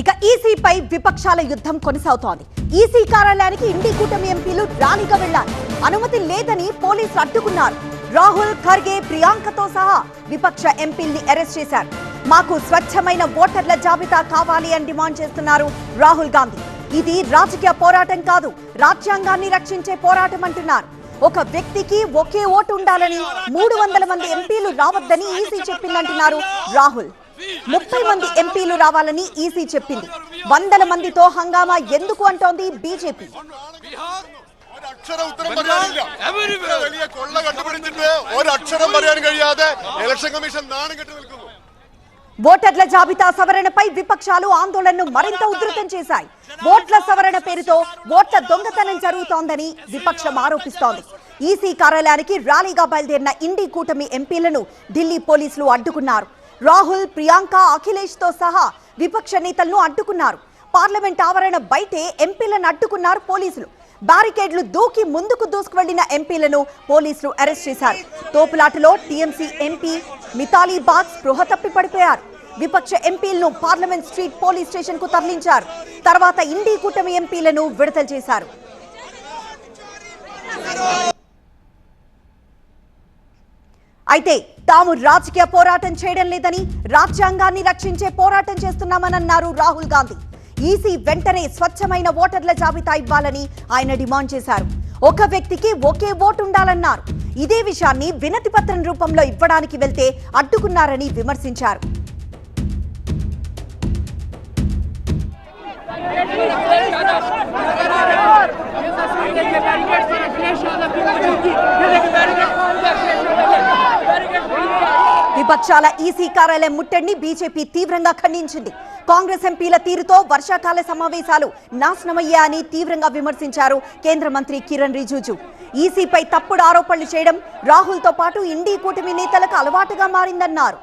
ఇక ఈసీపై విపక్షాల యుద్ధం కొనసాగుతోంది. ఈసీ కార్యాలయానికి ఇండి కూటమి ఎంపీలు ర్యాలీగా వెళ్ళారు అనుమతి లేదని పోలీసులు అడ్డుకున్నారు. రాహుల్ ఖర్గే ప్రియాంకతో సహా విపక్ష ఎంపీల్ని అరెస్ట్ చేశారు. మాకు స్వచ్ఛమైన ఓటర్ల జాబితా కావాలి అని డిమాండ్ చేస్తున్నారు రాహుల్ గాంధీ. ఇది రాజకీయ పోరాటం కాదు రాజ్యాంగాన్ని రక్షించే పోరాటం అంటున్నారు. ఒక వ్యక్తికి ఒకే ఓటు ఉండాలని మూడు వందల మంది ఎంపీలు రావద్దని ఈసీ చెప్పిందంటున్నారు రాహుల్. ముప్పై మంది ఎంపీలు రావాలని ఈసీ చెప్పింది. వందల మందితో హంగామా ఎందుకు అంటోంది బీజేపీ? ఓటర్ల జాబితా సవరణపై విపక్షాలు ఆందోళనను మరింత ఉధృతం చేశాయి. ఓట్ల సవరణ పేరుతో ఓట్ల దొంగతనం జరుగుతోందని విపక్షం ఆరోపిస్తోంది. ఈసీ కార్యాలయానికి ర్యాలీగా బయలుదేరిన ఇండి కూటమి ఎంపీలను ఢిల్లీ పోలీసులు అడ్డుకున్నారు. రాహుల్ ప్రియాంక అఖిలేష్తో సహా విపక్ష నేతలను అడ్డుకున్నారు. పార్లమెంట్ ఆవరణ బయటే ఎంపీలను అడ్డుకున్నారు పోలీసులు. బ్యారికేడ్లు దూకి ముందుకు దూసుకువెళ్ళిన ఎంపీలను పోలీసులు అరెస్ట్ చేశారు. తోపులాటలో టీఎంసీ ఎంపీ మితాలీ బాగ్ స్పృహ తప్పి పడిపోయారు. విపక్ష ఎంపీలను పార్లమెంట్ స్ట్రీట్ పోలీస్ స్టేషన్కు తరలించారు. తర్వాత ఇండి కూటమి ఎంపీలను విడుదల చేశారు. అయితే తాము రాజకీయ పోరాటం చేయడం లేదని రాజ్యాంగాన్ని రక్షించే పోరాటం చేస్తున్నామని అన్నారు రాహుల్ గాంధీ. ఈసీ వెంటనే స్వచ్ఛమైన ఓటర్ల జాబితా ఇవ్వాలని ఆయన డిమాండ్ చేశారు. ఒక వ్యక్తికి ఒకే ఓటు ఉండాలన్నారు. ఇదే విషయాన్ని వినతి పత్రం రూపంలో ఇవ్వడానికి వెళ్తే అడ్డుకున్నారని విమర్శించారు. విపక్షాల ఈసీ కార్యాలయం ముట్టడిని బీజేపీ తీవ్రంగా ఖండించింది. కాంగ్రెస్ ఎంపీల తీరుతో వర్షాకాల సమావేశాలు నాశనమయ్యాయని తీవ్రంగా విమర్శించారు కేంద్ర మంత్రి కిరణ్ రిజిజు. ఈసీపై తప్పుడు ఆరోపణలు చేయడం రాహుల్తో పాటు ఇండీ కూటమి నేతలకు అలవాటుగా మారిందన్నారు.